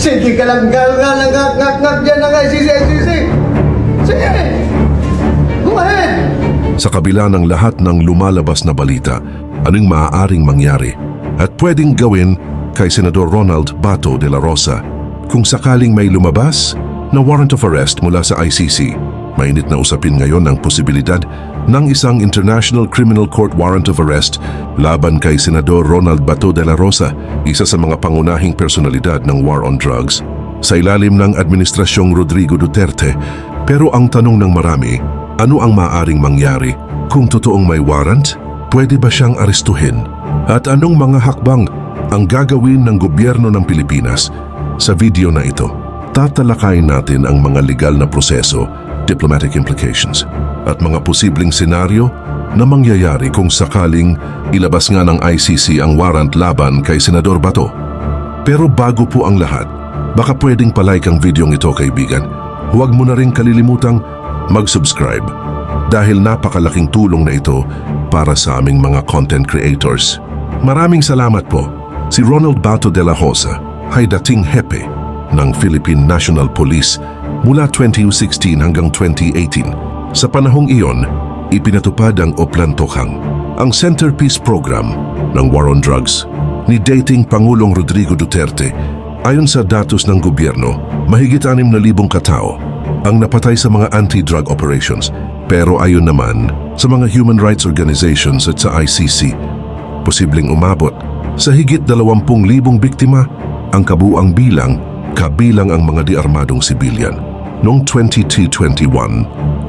Sige ka lang, gal, gal, ngak, ngak, ngak dyan ng ICC, ICC. Sige. Go ahead. Sa kabila ng lahat ng lumalabas na balita, anong maaaring mangyari at pwedeng gawin kay Senador Ronald Bato de la Rosa kung sakaling may lumabas na warrant of arrest mula sa ICC. Mainit na usapin ngayon ang posibilidad ng isang International Criminal Court warrant of arrest laban kay Senador Ronald Bato de la Rosa, isa sa mga pangunahing personalidad ng war on drugs sa ilalim ng Administrasyong Rodrigo Duterte. Pero ang tanong ng marami, ano ang maaring mangyari kung totoong may warrant? Pwede ba siyang arestuhin? At anong mga hakbang ang gagawin ng gobyerno ng Pilipinas? Sa video na ito, tatalakayin natin ang mga legal na proseso, diplomatic implications, at mga posibleng senaryo na mangyayari kung sakaling ilabas nga ng ICC ang warrant laban kay Senador Bato. Pero bago po ang lahat, baka pwedeng palike ang videong ito kaibigan. Huwag mo na rin kalilimutang mag-subscribe dahil napakalaking tulong na ito para sa aming mga content creators. Maraming salamat po. Si Ronald Bato de la Rosa ay dating hepe ng Philippine National Police mula 2016 hanggang 2018. Sa panahong iyon, ipinatupad ang Oplan Tokhang, ang centerpiece program ng War on Drugs ni dating Pangulong Rodrigo Duterte. Ayon sa datos ng gobyerno, mahigit 6,000 katao ang napatay sa mga anti-drug operations. Pero ayon naman sa mga human rights organizations at sa ICC, posibleng umabot sa higit 20,000 biktima ang kabuang bilang kabilang ang mga diarmadong sibilyan. Noong 2021,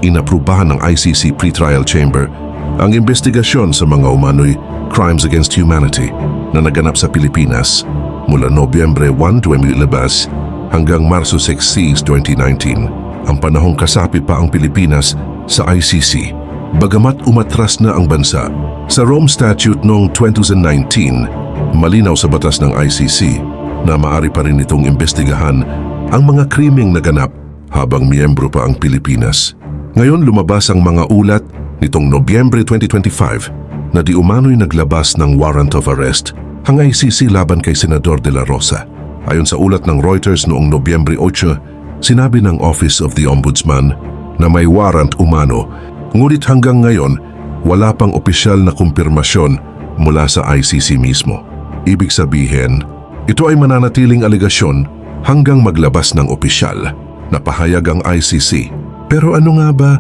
inaprubahan ng ICC Pretrial Chamber ang investigasyon sa mga umano'y crimes against humanity na naganap sa Pilipinas mula Nobyembre 1, 2011 hanggang Marso 6, 2019. Ang panahong kasapi pa ang Pilipinas sa ICC. Bagamat umatras na ang bansa, sa Rome Statute noong 2019, malinaw sa batas ng ICC na maari pa rin itong imbestigahan ang mga krimeng naganap habang miyembro pa ang Pilipinas. Ngayon lumabas ang mga ulat nitong Nobyembre 2025 na di umano'y naglabas ng warrant of arrest ang ICC laban kay Senador de la Rosa. Ayon sa ulat ng Reuters noong Nobyembre 8, sinabi ng Office of the Ombudsman na may warrant umano ngunit hanggang ngayon wala pang opisyal na kumpirmasyon mula sa ICC mismo. Ibig sabihin, ito ay mananatiling aligasyon hanggang maglabas ng opisyal na pahayag ang ICC. Pero ano nga ba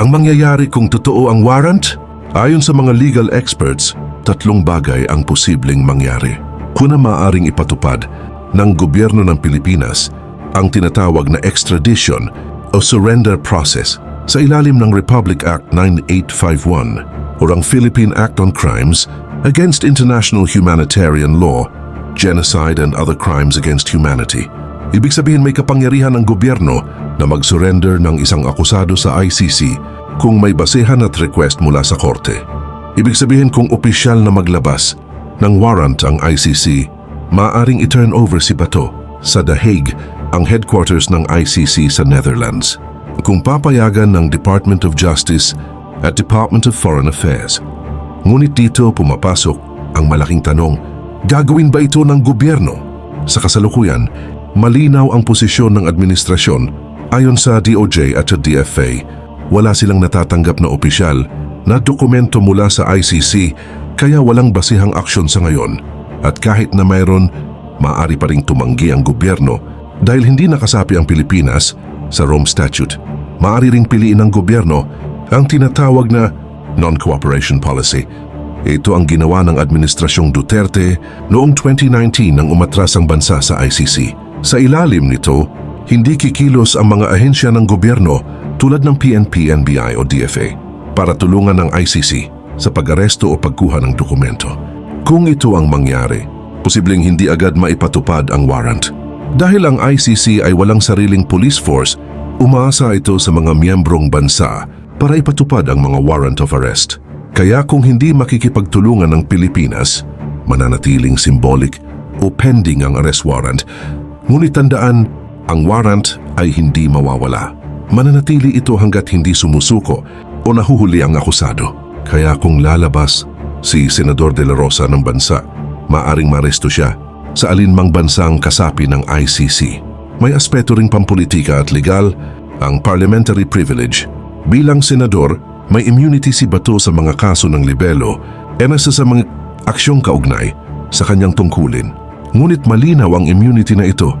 ang mangyayari kung totoo ang warrant? Ayon sa mga legal experts, tatlong bagay ang posibleng mangyari. Kuna maaring ipatupad ng gobyerno ng Pilipinas ang tinatawag na extradition o surrender process sa ilalim ng Republic Act 9851 o ang Philippine Act on Crimes Against International Humanitarian Law, Genocide and Other Crimes Against Humanity. Ibig sabihin may kapangyarihan ng gobyerno na mag-surrender ng isang akusado sa ICC kung may basehan at request mula sa korte. Ibig sabihin kung opisyal na maglabas ng warrant ang ICC, maaring i-turn over si Bato sa The Hague, ang headquarters ng ICC sa Netherlands. Kung papayagan ng Department of Justice at Department of Foreign Affairs. Ngunit dito pumapasok ang malaking tanong, gagawin ba ito ng gobyerno? Sa kasalukuyan, malinaw ang posisyon ng administrasyon ayon sa DOJ at sa DFA. Wala silang natatanggap na opisyal na dokumento mula sa ICC kaya walang basihang aksyon sa ngayon. At kahit na mayroon, maaari pa ring tumanggi ang gobyerno dahil hindi nakasapi ang Pilipinas sa Rome Statute. Maaari ring piliin ng gobyerno ang tinatawag na non-cooperation policy. Ito ang ginawa ng Administrasyong Duterte noong 2019 nang umatras ang bansa sa ICC. Sa ilalim nito, hindi kikilos ang mga ahensya ng gobyerno tulad ng PNP, NBI o DFA para tulungan ng ICC sa pag-aresto o pagkuha ng dokumento. Kung ito ang mangyari, posibleng hindi agad maipatupad ang warrant. Dahil ang ICC ay walang sariling police force, umaasa ito sa mga miyembrong bansa para ipatupad ang mga warrant of arrest. Kaya kung hindi makikipagtulungan ng Pilipinas, mananatiling symbolic o pending ang arrest warrant. Ngunit tandaan, ang warrant ay hindi mawawala. Mananatili ito hanggat hindi sumusuko o nahuhuli ang akusado. Kaya kung lalabas si Senador De La Rosa ng bansa, maaring maresto siya sa alinmang bansang kasapi ng ICC. May aspeto ring pampolitika at legal ang parliamentary privilege. Bilang senador, may immunity si Bato sa mga kaso ng libelo e nasa sa mga aksyong kaugnay sa kanyang tungkulin. Ngunit malinaw ang immunity na ito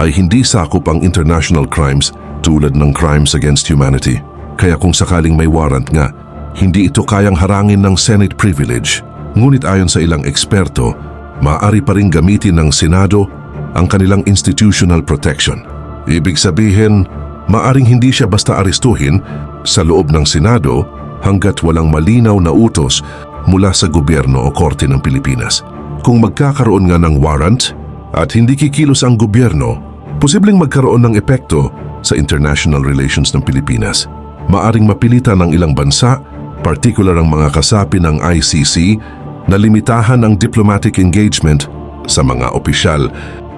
ay hindi sakop ang international crimes tulad ng crimes against humanity. Kaya kung sakaling may warrant nga, hindi ito kayang harangin ng Senate privilege. Ngunit ayon sa ilang eksperto, maaari pa rin gamitin ng Senado ang kanilang institutional protection. Ibig sabihin, maaring hindi siya basta arestuhin sa loob ng Senado hanggat walang malinaw na utos mula sa gobyerno o korte ng Pilipinas. Kung magkakaroon nga ng warrant at hindi kikilos ang gobyerno, posibleng magkaroon ng epekto sa international relations ng Pilipinas. Maaring mapilitan ng ilang bansa, particular ang mga kasapi ng ICC, na limitahan ang diplomatic engagement sa mga opisyal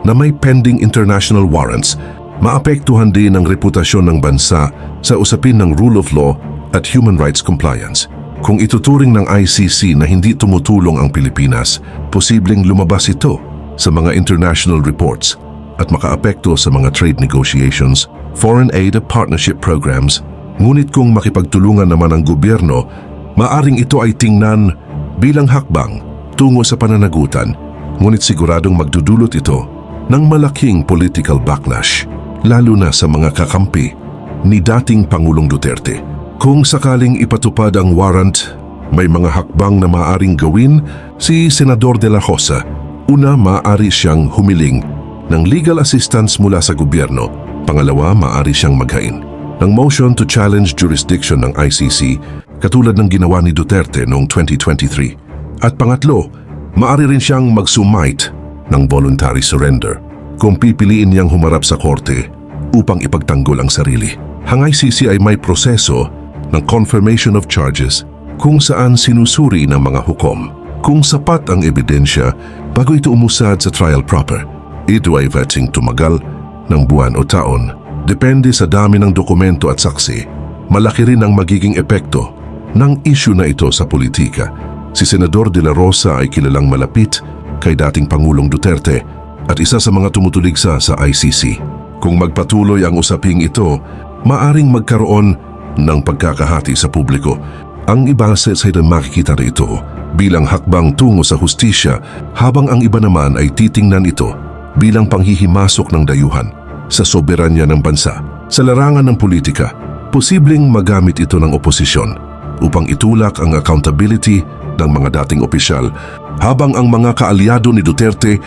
na may pending international warrants, maapektuhan din ang reputasyon ng bansa sa usapin ng rule of law at human rights compliance. Kung ituturing ng ICC na hindi tumutulong ang Pilipinas, posibleng lumabas ito sa mga international reports at makaapekto sa mga trade negotiations, foreign aid at partnership programs. Ngunit kung makipagtulungan naman ang gobyerno, maaring ito ay tingnan bilang hakbang tungo sa pananagutan, ngunit siguradong magdudulot ito ng malaking political backlash, lalo na sa mga kakampi ni dating Pangulong Duterte. Kung sakaling ipatupad ang warrant, may mga hakbang na maaaring gawin si Senador de la Rosa. Una, maaari siyang humiling ng legal assistance mula sa gobyerno. Pangalawa, maaari siyang maghain ng motion to challenge jurisdiction ng ICC katulad ng ginawa ni Duterte noong 2023. At pangatlo, maaari rin siyang mag-sumite ng voluntary surrender kung pipiliin niyang humarap sa korte upang ipagtanggol ang sarili. Ang ICC ay may proseso ng confirmation of charges kung saan sinusuri ng mga hukom kung sapat ang ebidensya bago ito umusad sa trial proper. Ito ay vetting tumagal ng buwan o taon. Depende sa dami ng dokumento at saksi, malaki rin ang magiging epekto ng issue na ito sa politika. Si Senador De La Rosa ay kilalang malapit kay dating Pangulong Duterte at isa sa mga tumutuligsa sa ICC. Kung magpatuloy ang usaping ito, maaring magkaroon ng pagkakahati sa publiko. Ang iba sa makikita na ito bilang hakbang tungo sa hustisya habang ang iba naman ay titingnan ito bilang panghihimasok ng dayuhan sa soberanya ng bansa. Sa larangan ng politika, posibleng magamit ito ng oposisyon upang itulak ang accountability ng mga dating opisyal habang ang mga kaalyado ni Duterte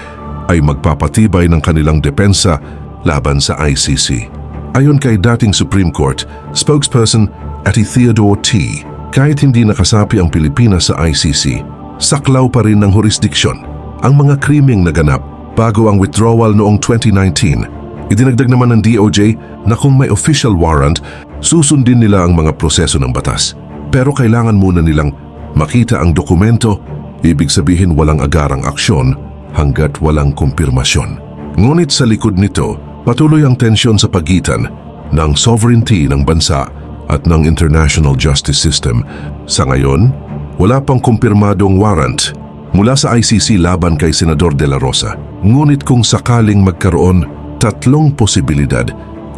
ay magpapatibay ng kanilang depensa laban sa ICC. Ayon kay dating Supreme Court spokesperson Ati Theodore T., kahit hindi nakasapi ang Pilipinas sa ICC, saklaw pa rin ng jurisdiksyon ang mga krimeng naganap bago ang withdrawal noong 2019. Idinagdag naman ng DOJ na kung may official warrant, susundin nila ang mga proseso ng batas. Pero kailangan muna nilang makita ang dokumento, ibig sabihin walang agarang aksyon hanggat walang kumpirmasyon. Ngunit sa likod nito, patuloy ang tensyon sa pagitan ng sovereignty ng bansa at ng international justice system. Sa ngayon, wala pang kumpirmadong warrant mula sa ICC laban kay Senador De La Rosa. Ngunit kung sakaling magkaroon, tatlong posibilidad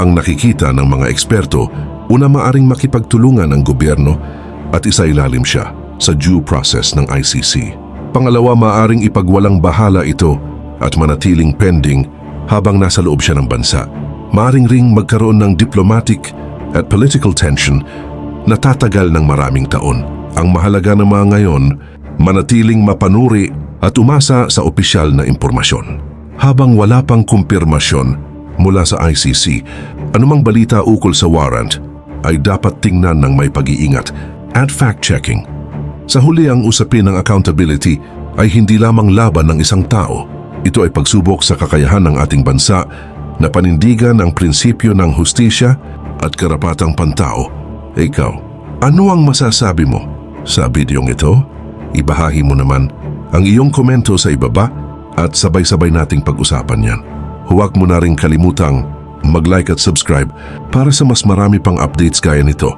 ang nakikita ng mga eksperto. Una maaring makipagtulungan ng gobyerno at isailalim siya sa due process ng ICC. Pangalawa, maaring ipagwalang bahala ito at manatiling pending habang nasa loob siya ng bansa. Maaring ring magkaroon ng diplomatic at political tension na tatagal ng maraming taon. Ang mahalaga na mga ngayon, manatiling mapanuri at umasa sa opisyal na impormasyon. Habang wala pang kumpirmasyon mula sa ICC, anumang balita ukol sa warrant ay dapat tingnan ng may pag-iingat at fact-checking. Sa huli ang usapin ng accountability ay hindi lamang laban ng isang tao. Ito ay pagsubok sa kakayahan ng ating bansa na panindigan ang prinsipyo ng hustisya at karapatang pantao. Ikaw, ano ang masasabi mo sa bidyong ito? Ibahahi mo naman ang iyong komento sa ibaba at sabay-sabay nating pag-usapan yan. Huwag mo na rin kalimutang mag-like at subscribe para sa mas marami pang updates gaya nito